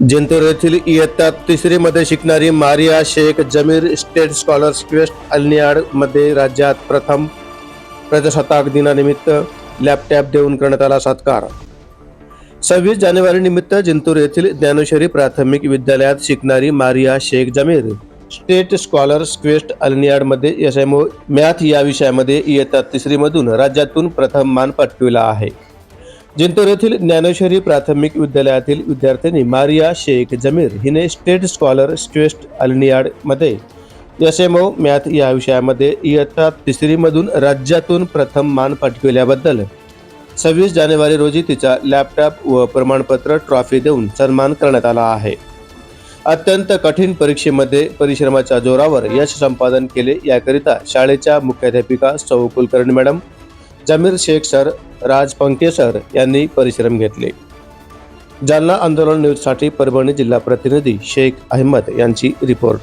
जिंतूर येथील इयत्ता तिसरीमध्ये शिकणारी Maria Shaikh Zameer state scholars quest अल्नियाडमध्ये राज्यात प्रथम प्रजासत्ताक दिनानिमित्त लॅपटॉप देऊन करण्यात आला सत्कार. सव्वीस जानेवारी निमित्त जिंतूर येथील ज्ञानेश्वरी प्राथमिक विद्यालयात शिकणारी Maria Shaikh Zameer state scholars quest अल्नियाडमध्ये M math या विषयामध्ये इयत्ता तिसरीमधून राज्यातून प्रथम मान पटविला आहे. जिंतूर येथील ज्ञानेश्वरी प्राथमिक विद्यालयातील विद्यार्थिनी मारिया शेख जमीर हिने स्टेट स्कॉलर क्वेस्ट अल्नियाडमध्ये ओ मॅथ या विषयामध्ये इयत्ता तिसरीमधून राज्यातून प्रथम मान पटकविल्याबद्दल सव्वीस जानेवारी रोजी तिचा लॅपटॉप व प्रमाणपत्र ट्रॉफी देऊन सन्मान करण्यात आला आहे. अत्यंत कठीण परीक्षेमध्ये परिश्रमाच्या जोरावर यश संपादन केले याकरिता शाळेच्या मुख्याध्यापिका Sau Kulkarni madam Zameer Shaikh sir Raj Panke sir यांनी परिश्रम घेतले. जालना आंदोलन न्यूजसाठी परभणी जिल्हा प्रतिनिधी शेख अहमद यांची रिपोर्ट.